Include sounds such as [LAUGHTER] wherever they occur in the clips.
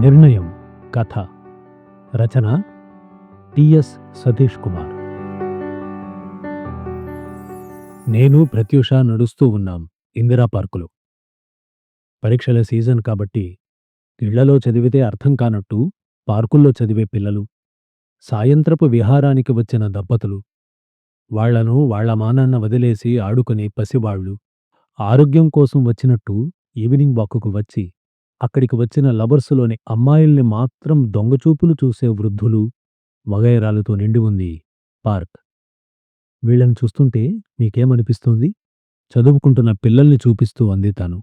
నిర్ణయం కథ. రచన టిఎస్ సతీష్ కుమార్. నేను ప్రత్యూష నడుస్తూ ఉన్నాం ఇందిరా పార్కులో. పరీక్షల సీజన్ కాబట్టి ఇళ్ళలో చదివితే అర్థం కానట్టు పార్కుల్లో చదివే పిల్లలు సాయంత్రపు విహారానికి వచ్చిన దంపతులు వాళ్ళను వాళ్ళ మానాన్న వదిలేసి ఆడుకునే పసివాళ్ళు ఆరోగ్యం కోసం వచ్చినట్టు ఈవినింగ్ వాకుకు వచ్చి అక్కడికి వచ్చిన లవర్సులోని అమ్మాయిల్ని మాత్రం దొంగచూపులు చూసే వృద్ధులు వగైరాలతో నిండి ఉంది పార్క్. వీళ్ళని చూస్తుంటే మీకేమనిపిస్తుంది? చదువుకుంటున్న పిల్లల్ని చూపిస్తూ అంది తాను.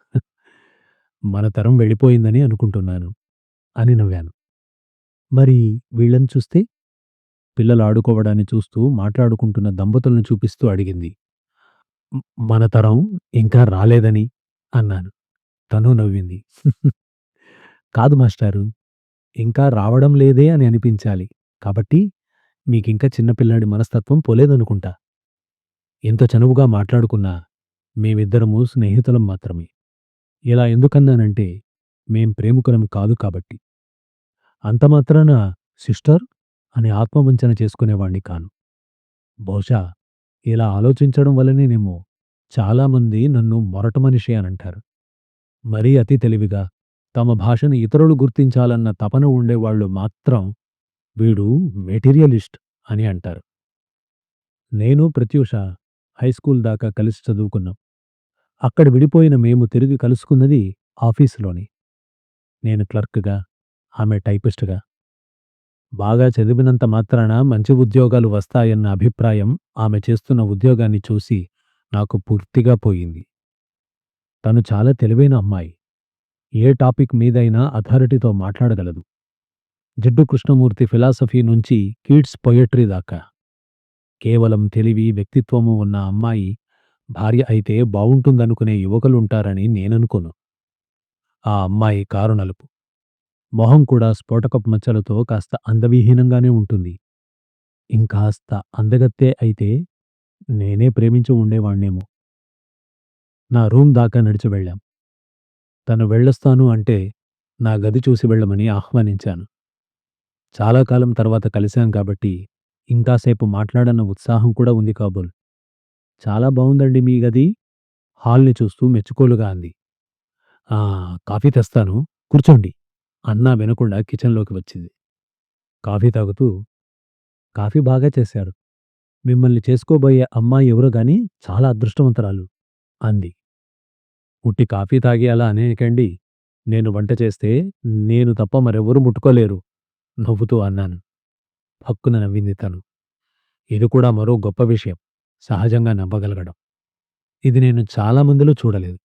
[LAUGHS] మన తరం వెళ్ళిపోయిందని అనుకుంటున్నాను అని నవ్వాను. మరి వీళ్ళని చూస్తే? పిల్లలు ఆడుకోవడాన్ని చూస్తూ మాట్లాడుకుంటున్న దంపతులను చూపిస్తూ అడిగింది. మన తరం ఇంకా రాలేదని అన్నాను. తను నవ్వింది. కాదు మాస్టారు ఇంకా రావడం లేదే అని అనిపించాలి. కాబట్టి మీకింకా చిన్నపిల్లాడి మనస్తత్వం పోలేదనుకుంటా. ఎంత చనువుగా మాట్లాడుకున్నా మేమిద్దరము స్నేహితులం మాత్రమే. ఇలా ఎందుకన్నానంటే మేం ప్రేమికులం కాదు కాబట్టి. అంత మాత్రాన సిస్టర్ అని ఆత్మవంచన చేసుకునేవాణ్ణి కాను. బహుశా ఇలా ఆలోచించడం వల్లనేనేమో చాలామంది నన్ను మొరట మనిషి అని అంటారు. మరీ అతి తెలివిగా తమ భాషను ఇతరులు గుర్తించాలన్న తపన ఉండేవాళ్ళు మాత్రం వీడు మెటీరియలిస్ట్ అని అంటారు. నేను ప్రత్యూష హైస్కూల్ దాకా కలిసి చదువుకున్నాం. అక్కడ విడిపోయిన మేము తిరిగి కలుసుకున్నది ఆఫీసులోని. నేను క్లర్క్గా ఆమె టైపిస్ట్గా. బాగా చదివినంత మాత్రాన మంచి ఉద్యోగాలు వస్తాయన్న అభిప్రాయం ఆమె చేస్తున్న ఉద్యోగాన్ని చూసి నాకు పూర్తిగా పోయింది. తను చాలా తెలివైన అమ్మాయి. ఏ టాపిక్ మీదైనా అథారిటీతో మాట్లాడగలదు. జిడ్డు కృష్ణమూర్తి ఫిలాసఫీ నుంచి కీట్స్ పొయట్రీ దాకా. కేవలం తెలివి వ్యక్తిత్వము ఉన్న అమ్మాయి భార్య అయితే బావుంటుందనుకునే యువకులుంటారని నేననుకోను. ఆ అమ్మాయి కారు నలుపు మొహం కూడా స్ఫోటకపు మచ్చలతో కాస్త అందవిహీనంగానే ఉంటుంది. ఇంకాస్త అందగత్తే అయితే నేనే ప్రేమించి ఉండేవాణ్ణేమో. నా రూమ్ దాకా నడిచి వెళ్ళాం. తను వెళ్ళొస్తాను అంటే నా గది చూసి వెళ్ళమని ఆహ్వానించాను. చాలా కాలం తర్వాత కలిశాం కాబట్టి ఇంకాసేపు మాట్లాడన్న ఉత్సాహం కూడా ఉంది కాబోలు. చాలా బాగుందండి మీ గది. హాల్ని చూస్తూ మెచ్చుకోలుగా అంది. ఆ కాఫీ తెస్తాను. కూర్చోండి. అన్నా వినకుండా కిచెన్లోకి వచ్చింది. కాఫీ తాగుతూ కాఫీ బాగా చేశారు. మిమ్మల్ని చేసుకోబోయే అమ్మాయి ఎవరో గాని చాలా అదృష్టవంతరాలు అంది. ఉట్టి కాఫీ తాగి అలా అనేకండి నేను వంట చేస్తే నేను తప్ప మరెవరూ ముట్టుకోలేరు నవ్వుతూ అన్నాను. హక్కున నవ్వింది తను. ఇది కూడా మరో గొప్ప విషయం సహజంగా నవ్వగలగడం. ఇది నేను చాలా మందిలో చూడలేదు.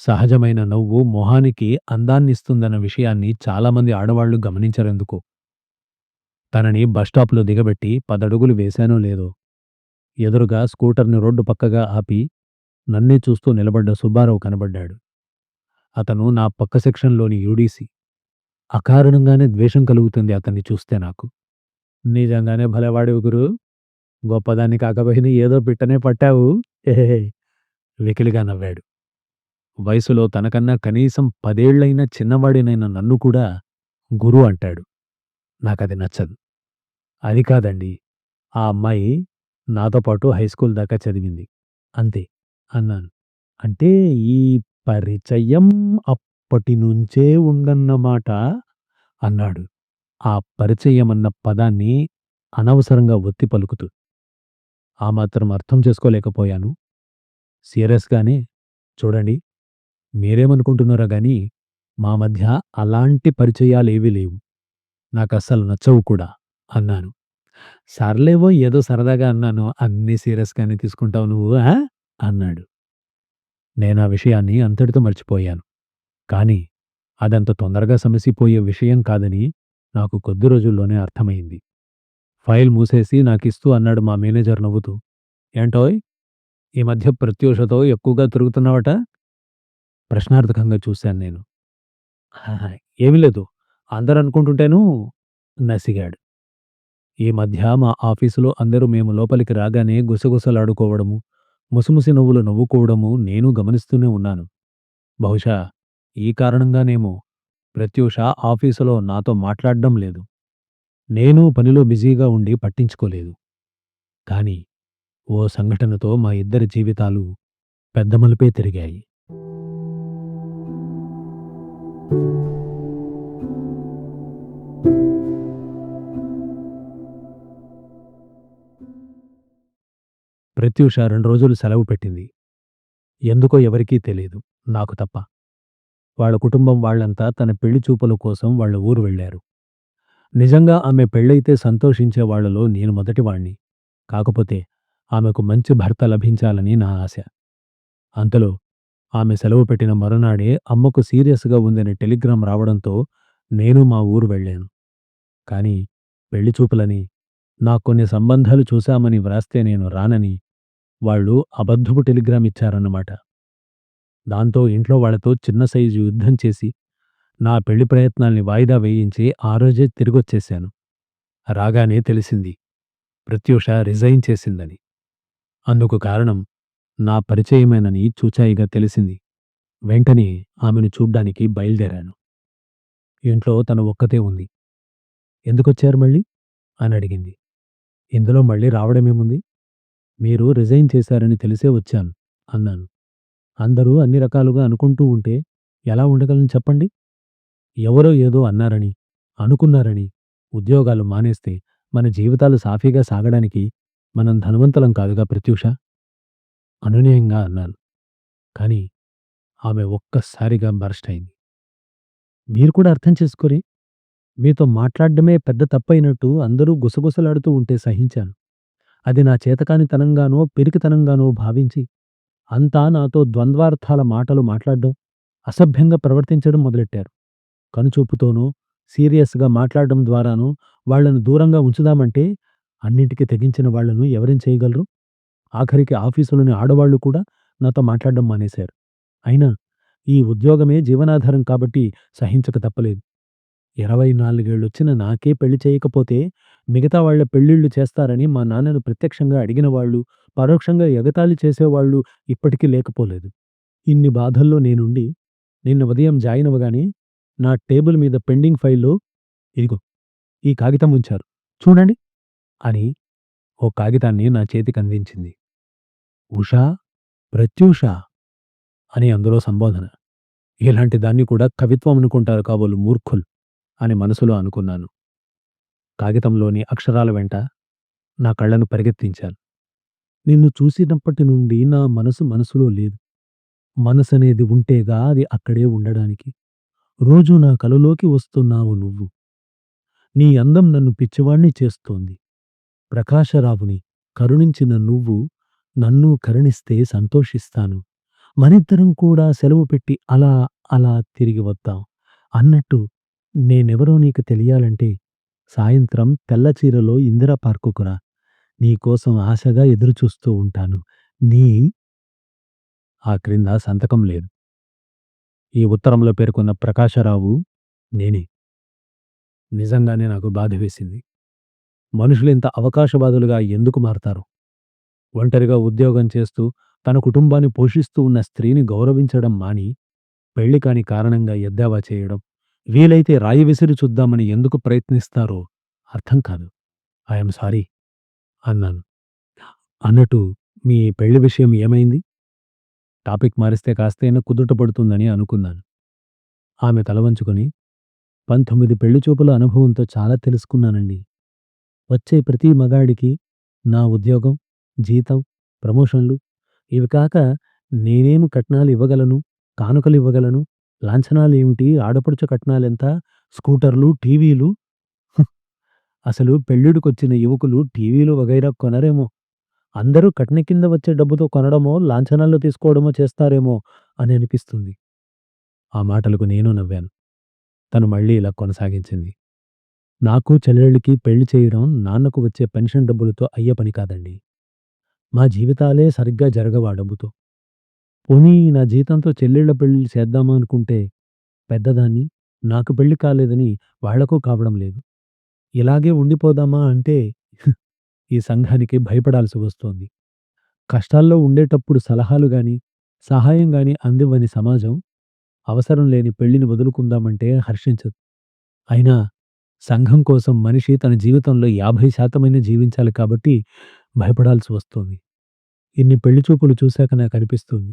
సహజమైన నవ్వు మొహానికి అందాన్నిస్తుందన్న విషయాన్ని చాలామంది ఆడవాళ్ళు గమనించరెందుకు? తనని బస్టాప్లో దిగబెట్టి పదడుగులు వేశానో లేదో? ఎదురుగా స్కూటర్ని రోడ్డు పక్కగా ఆపి నన్నే చూస్తూ నిలబడ్డ సుబ్బారావు కనబడ్డాడు. అతను నా పక్క సెక్షన్లోని యూడీసీ. అకారణంగానే ద్వేషం కలుగుతుంది అతన్ని చూస్తే నాకు. నిజంగానే భలేవాడివి గురు. గొప్పదాన్ని కాకపోయిన ఏదో పిట్టనే పట్టావు. ఏహే వెకిలిగా నవ్వాడు. వయసులో తనకన్నా కనీసం పదేళ్ళైన చిన్నవాడినైన నన్ను కూడా గురు అంటాడు. నాకది నచ్చదు. అది కాదండి. ఆ అమ్మాయి నాతో పాటు హైస్కూల్ దాకా చదివింది. అంతే. అన్నాను. అంటే ఈ పరిచయం అప్పటి నుంచే ఉందన్నమాట అన్నాడు. ఆ పరిచయం అన్న పదాన్ని అనవసరంగా ఒత్తి పలుకుతూ. ఆ మాత్రం అర్థం చేసుకోలేకపోయాను. సీరియస్గానే చూడండి మీరేమనుకుంటున్నారో గాని మా మధ్య అలాంటి పరిచయాలేవీ లేవు. నాకు అస్సలు నచ్చవు కూడా అన్నాను. సర్లేవో ఏదో సరదాగా అన్నాను. అన్నీ సీరియస్గానే తీసుకుంటావు నువ్వు ఆ? అన్నాడు. నేను ఆ విషయాన్ని అంతటితో మర్చిపోయాను. కానీ అదంత తొందరగా సమసిపోయే విషయం కాదని నాకు కొద్ది రోజుల్లోనే అర్థమైంది. ఫైల్ మూసేసి నాకిస్తూ అన్నాడు మా మేనేజర్ నవ్వుతూ. ఏంటోయ్? ఈ మధ్య ప్రత్యూషతో ఎక్కువగా తిరుగుతున్నావట? ప్రశ్నార్థకంగా చూశాను నేను. "ఆహా, ఏమీ లేదు. అందరూ అనుకుంటుంటేను నసిగాడు. ఈ మధ్య మా ఆఫీసులో అందరూ మేము లోపలికి రాగానే గుసగుసలాడుకోవడము ముసిముసి నవ్వులు నవ్వుకోవడము నేను గమనిస్తూనే ఉన్నాను బహుశా ఈ కారణంగానేమో ప్రత్యూష ఆఫీసులో నాతో మాట్లాడడం లేదు. నేను పనిలో బిజీగా ఉండి పట్టించుకోలేదు. కాని ఓ సంఘటనతో మా ఇద్దరి జీవితాలు పెద్దమలుపే తిరిగాయి. ప్రత్యూష రెండు రోజులు సెలవు పెట్టింది. ఎందుకో ఎవరికీ తెలియదు నాకు తప్ప. వాళ్ళ కుటుంబం వాళ్ళంతా తన పెళ్ళి చూపుల కోసం వాళ్ళ ఊరు వెళ్ళారు. నిజంగా ఆమె పెళ్ళైతే సంతోషించే వాళ్ళలో నేను మొదటివాణ్ణి. కాకపోతే ఆమెకు మంచి భర్త లభించాలని నా ఆశ. అంతలో ఆమె సెలవు పెట్టిన మరునాడే అమ్మకు సీరియస్‌గా ఉందని టెలిగ్రామ్ రావడంతో నేను మా ఊరు వెళ్ళాను. కానీ పెళ్ళి చూపులని, నాకు కొన్ని సంబంధాలు చూశామని వ్రాస్తే నేను రానని వాళ్ళు అబద్ధపు టెలిగ్రామ్ ఇచ్చారన్నమాట. దాంతో ఇంట్లో వాళ్ళతో చిన్న సైజు యుద్ధం చేసి, నా పెళ్ళి ప్రయత్నాల్ని వాయిదా వేయించి ఆ రోజే తిరిగొచ్చేశాను. రాగానే తెలిసింది. ప్రత్యూష రిజైన్ చేసిందని. అందుకు కారణం నా పరిచయమేనని చూచాయిగా తెలిసింది. వెంటనే ఆమెను చూడ్డానికి బయలుదేరాను. ఇంట్లో తను ఒక్కతే ఉంది. ఎందుకొచ్చారు మళ్ళీ? అని అడిగింది. ఇందులో మళ్ళీ రావడమేముంది? మీరు రిజైన్ చేశారని తెలిసే వచ్చాను అన్నాను. అందరూ అన్ని రకాలుగా అనుకుంటూ ఉంటే ఎలా ఉండగలను చెప్పండి? ఎవరో ఏదో అన్నారని, అనుకున్నారని ఉద్యోగాలు మానేస్తే మన జీవితాలు సాఫీగా సాగడానికి మనం ధనవంతులం కాదుగా ప్రత్యూష? అనునయంగా అన్నాను. కానీ ఆమె ఒక్కసారిగా బరస్ట్ అయింది. మీరు కూడా అర్థం చేసుకోరే? మీతో మాట్లాడ్డమే పెద్ద తప్పయినట్టు అందరూ గుసగుసలాడుతూ ఉంటే సహించాను. అది నా చేతకానితనంగానో, పిరికితనంగానో భావించి అంతా నాతో ద్వంద్వార్థాల మాటలు మాట్లాడడం అసభ్యంగా ప్రవర్తించడం మొదలెట్టారు. కనుచూపుతోనూ సీరియస్‌గా మాట్లాడడం ద్వారానూ వాళ్ళను దూరంగా ఉంచుదామంటే అన్నింటికి తెగించిన వాళ్ళను ఎవరేం చేయగలరు? ఆఖరికి ఆఫీసులోని ఆడవాళ్ళు కూడా నాతో మాట్లాడడం మానేశారు. అయినా ఈ ఉద్యోగమే జీవనాధారం కాబట్టి సహించక తప్పలేదు. ఇరవై నాలుగేళ్ళొచ్చిన నాకే పెళ్ళి చేయకపోతే మిగతా వాళ్ళ పెళ్ళిళ్ళు చేస్తారని మా నాన్నను ప్రత్యక్షంగా అడిగిన వాళ్ళు, పరోక్షంగా ఎగతాళి చేసేవాళ్ళు ఇప్పటికీ లేకపోలేదు. ఇన్ని బాధల్లో నేనుండి నిన్న ఉదయం జాయిన్ అవ్వగానే నా టేబుల్ మీద పెండింగ్ ఫైల్‌లో ఇదిగో ఈ కాగితం ఉంచారు. చూడండి అని ఓ కాగితాన్ని నా చేతికందించింది. ఉషా, ప్రత్యూష అని అందులో సంబోధన. ఇలాంటి దాన్ని కూడా కవిత్వం అనుకుంటారు కాబోలు మూర్ఖులు అని మనసులో అనుకున్నాను. కాగితంలోని అక్షరాల వెంట నా కళ్ళను పరిగెత్తించాను. నిన్ను చూసినప్పటి నుండి నా మనసు మనసులో లేదు. మనసనేది ఉంటేగా అది అక్కడే ఉండడానికి. రోజూ నా కలలోకి వస్తున్నావు నువ్వు. నీ అందం నన్ను పిచ్చివాణ్ణి చేస్తోంది. ప్రకాశరావుని కరుణించిన నువ్వు నన్ను కరుణిస్తే సంతోషిస్తాను. మనిద్దరం కూడా సెలవు పెట్టి అలా అలా తిరిగి వద్దాం. అన్నట్టు నేనెవరో నీకు తెలియాలంటే సాయంత్రం తెల్లచీరలో ఇందిరా పార్కుకు రా. నీకోసం ఆశగా ఎదురుచూస్తూ ఉంటాను. నీ ఆ క్రింద సంతకం లేదు. ఈ ఉత్తరంలో పేర్కొన్న ప్రకాశరావు నేనే. నిజంగానే నాకు బాధ వేసింది. మనుషులింత అవకాశవాదులుగా ఎందుకు మారతారు? ఒంటరిగా ఉద్యోగం చేస్తూ తన కుటుంబాన్ని పోషిస్తూ ఉన్న స్త్రీని గౌరవించడం మాని, పెళ్ళి కాని కారణంగా ఎద్దేవా చేయడం, వీలైతే రాయి విసిరి చూద్దామని ఎందుకు ప్రయత్నిస్తారో అర్థం కాదు. ఐఎమ్ సారీ అన్నాను. అన్నట్టు మీ పెళ్ళి విషయం ఏమైంది? టాపిక్ మారిస్తే కాస్తైనా కుదుట పడుతుందని అనుకున్నాను. ఆమె తలవంచుకొని పంతొమ్మిది పెళ్ళి చూపుల అనుభవంతో చాలా తెలుసుకున్నానండి. వచ్చే ప్రతి మగాడికి నా ఉద్యోగం, జీతం, ప్రమోషన్లు ఇవి కాక నేనేమి కట్నాలు ఇవ్వగలను, కానుకలు ఇవ్వగలను, లాంఛనాలేమిటి, ఆడపడుచు కట్నాలెంత, స్కూటర్లు, టీవీలు అసలు పెళ్ళిడికొచ్చిన యువకులు టీవీలు వగైరా కొనరేమో. అందరూ కట్నం కింద వచ్చే డబ్బుతో కొనడమో, లాంఛనాలు తీసుకోవడమో చేస్తారేమో అని అనిపిస్తుంది. ఆ మాటలకు నేను నవ్వాను. తను మళ్ళీ ఇలా కొనసాగించింది. నాకు చెల్లెళ్ళకి పెళ్ళి చేయడం నాన్నకు వచ్చే పెన్షన్ డబ్బులతో అయ్యే పని కాదండి. మా జీవితాలే సరిగ్గా జరగవా డబ్బుతో. పోనీ నా జీతంతో చెల్లెళ్ళ పెళ్ళిళ్ళు చేద్దామా అనుకుంటే పెద్దదాన్ని, నాకు పెళ్ళి కాలేదని వాళ్ళకు కావడం లేదు. ఇలాగే ఉండిపోదామా అంటే [LAUGHS] ఈ సంఘానికి భయపడాల్సి వస్తోంది. కష్టాల్లో ఉండేటప్పుడు సలహాలు గాని, సహాయం గాని అందివ్వని సమాజం అవసరం లేని పెళ్ళిని వదులుకుందామంటే హర్షించదు. అయినా సంఘం కోసం మనిషి తన జీవితంలో 50% జీవించాలి కాబట్టి భయపడాల్సి వస్తోంది. ఇన్ని పెళ్ళి చూపులు చూశాక నాకనిపిస్తుంది.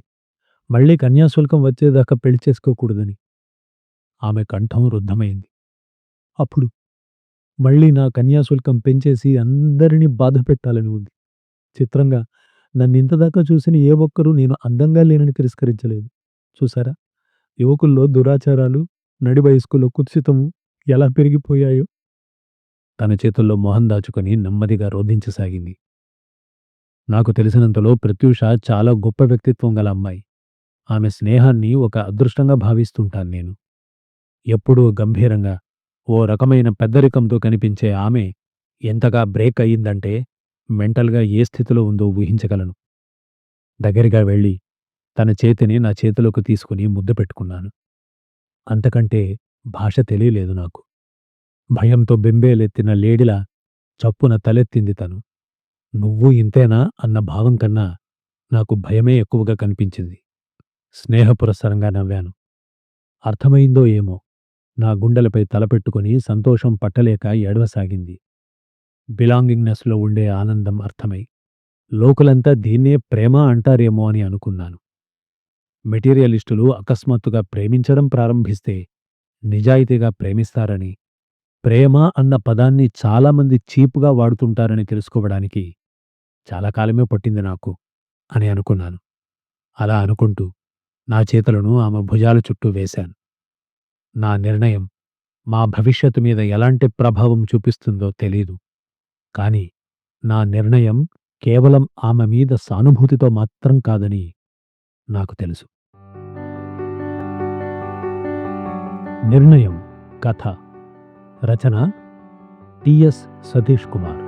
మళ్ళీ కన్యాశుల్కం వచ్చేదాకా పెళ్ళి చేసుకోకూడదని. ఆమె కంఠం రుద్ధమైంది. అప్పుడు మళ్ళీ నా కన్యాశుల్కం పెంచేసి అందరినీ బాధపెట్టాలని ఉంది. చిత్రంగా నన్నింతదాకా చూసిన ఏ ఒక్కరూ నేను అందంగా లేనని తిరస్కరించలేదు. చూసారా? యువకుల్లో దురాచారాలు, నడి వయస్కులో కుత్సితము ఎలా పెరిగిపోయాయో. తన చేతుల్లో మొహం దాచుకొని నెమ్మదిగా రోధించసాగింది. నాకు తెలిసినంతలో ప్రత్యూష చాలా గొప్ప వ్యక్తిత్వం గల అమ్మాయి. ఆమె స్నేహాన్ని ఒక అదృష్టంగా భావిస్తుంటాను నేను. ఎప్పుడూ గంభీరంగా, ఓ రకమైన పెద్దరికంతో కనిపించే ఆమె ఎంతగా బ్రేక్ అయిందంటే మెంటల్‌గా ఏ స్థితిలో ఉందో ఊహించగలను. దగ్గరగా వెళ్ళి తన చేతిని నా చేతిలోకి తీసుకుని ముద్దు పెట్టుకున్నాను. అంతకంటే భాష తెలియలేదు నాకు. భయంతో బెంబేలెత్తిన లేడిలా చప్పున తలెత్తింది తను. నువ్వూ ఇంతేనా అన్న భావం కన్నా నాకు భయమే ఎక్కువగా కనిపించింది. స్నేహపురస్సరంగా నవ్వాను. అర్థమైందో ఏమో నా గుండెలపై తలపెట్టుకుని సంతోషం పట్టలేక ఏడవసాగింది. బిలాంగింగ్‌నెస్‌లో ఉండే ఆనందం అర్థమై లోకలంతా దీన్నే ప్రేమ అంటారేమో అని అనుకున్నాను. మెటీరియలిస్టులు అకస్మాత్తుగా ప్రేమించడం ప్రారంభిస్తే నిజాయితీగా ప్రేమిస్తారని, ప్రేమ అన్న పదాన్ని చాలామంది చీపుగా వాడుతుంటారని తెలుసుకోవడానికి చాలా కాలమే పట్టింది నాకు అని అనుకున్నాను. అలా అనుకుంటూ నా చేతులను ఆమె భుజాల చుట్టూ వేశాను. నా నిర్ణయం మా భవిష్యత్తు మీద ఎలాంటి ప్రభావం చూపిస్తుందో తెలీదు. కాని నా నిర్ణయం కేవలం ఆమె మీద సానుభూతితో మాత్రం కాదని నాకు తెలుసు. నిర్ణయం కథ రచన టి.ఎస్. సతీష్ కుమార్